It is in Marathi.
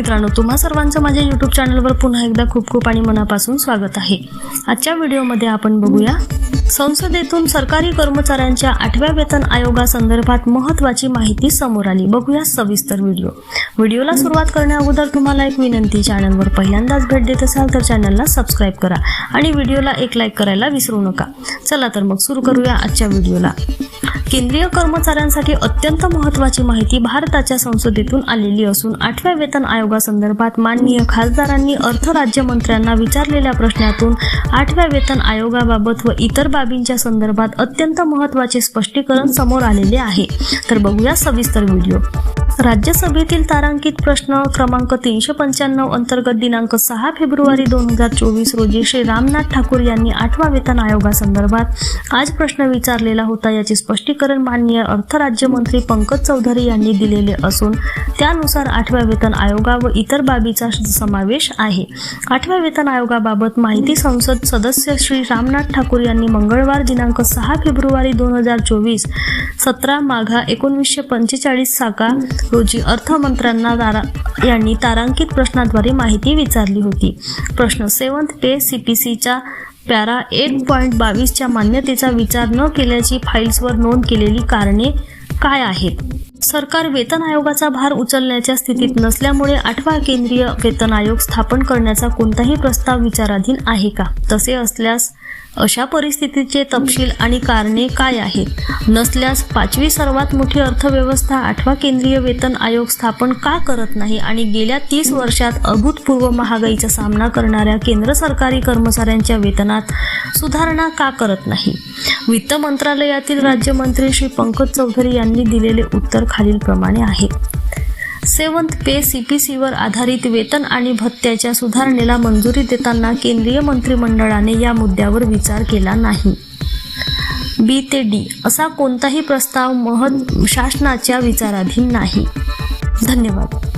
मित्रांनो तुम्हा सर्वांचं माझ्या यूट्यूब चॅनलवर पुन्हा एकदा खूप खूप आणि मनापासून स्वागत आहे. आजच्या व्हिडिओमध्ये आपण बघूया संसदेतून सरकारी कर्मचाऱ्यांच्या आठव्या वेतन आयोगासंदर्भात महत्त्वाची माहिती समोर आली. बघूया सविस्तर व्हिडिओ. व्हिडिओला सुरुवात करण्या अगोदर तुम्हाला एक विनंती चॅनलवर पहिल्यांदाच भेट देत असाल तर चॅनलला सबस्क्राईब करा आणि व्हिडिओला एक लाईक करायला विसरू नका. चला तर मग सुरू करूया आजच्या व्हिडिओला. केंद्रीय कर्मचाऱ्यांसाठी अत्यंत महत्त्वाची माहिती भारताच्या संसदेतून आलेली असून आठव्या वेतन आयोगासंदर्भात माननीय खासदारांनी अर्थ राज्यमंत्र्यांना विचारलेल्या प्रश्नातून आठव्या वेतन आयोगाबाबत व इतर बाबींच्या संदर्भात अत्यंत महत्त्वाचे स्पष्टीकरण समोर आलेले आहे. तर बघूया सविस्तर व्हिडिओ. राज्यसभेतील तारांकित प्रश्न क्रमांक तीनशे पंच्याण्णव अंतर्गत दिनांक सहा फेब्रुवारी दोन हजार चोवीस रोजी श्री रामनाथ ठाकूर यांनी आठवा वेतन आयोगासंदर्भात आज प्रश्न विचारलेला होता. याचे स्पष्टीकरण माननीय अर्थ राज्यमंत्री पंकज चौधरी यांनी दिलेले असून त्यानुसार आठव्या वेतन आयोगा व इतर बाबीचा समावेश आहे. आठव्या वेतन आयोगाबाबत माहिती संसद सदस्य श्री रामनाथ ठाकूर यांनी मंगळवार दिनांक सहा फेब्रुवारी दोन हजार चोवीस सतरा माघा एकोणवीसशे पंचेचाळीस साका रोजी अर्थमंत्र्यांना तारा यांनी तारांकित प्रश्नाद्वारे माहिती विचारली होती. प्रश्न सेवन्थ डे सी पी सीच्या पॅरा एक पॉईंट बावीसच्या मान्यतेचा विचार न केल्याची फाईल्सवर नोंद केलेली कारणे काय आहेत? सरकार वेतन आयोगाचा भार उचलण्याच्या स्थितीत नसल्यामुळे आठवा केंद्रीय वेतन आयोग स्थापन करण्याचा कोणताही प्रस्ताव विचाराधीन आहे का? तसे असल्यास अशा परिस्थितीचे तपशील आणि कारणे काय आहेत? नसल्यास पाचवी सर्वात मोठी अर्थव्यवस्था आठवा केंद्रीय वेतन आयोग स्थापन का करत नाही आणि गेल्या तीस वर्षात अभूतपूर्व महागाईचा सामना करणाऱ्या केंद्र सरकारी कर्मचाऱ्यांच्या वेतनात सुधारणा का करत नाही? वित्त मंत्रालयातील राज्यमंत्री श्री पंकज चौधरी यांनी दिलेले उत्तर खालीलप्रमाणे आहे. सेवन्थ पे सी पी सीवर आधारित वेतन आणि भत्त्याच्या सुधारणेला मंजुरी देताना केंद्रीय मंत्रिमंडळाने या मुद्द्यावर विचार केला नाही. बी ते डी असा कोणताही प्रस्ताव महन शासनाच्या विचाराधीन नाही. धन्यवाद.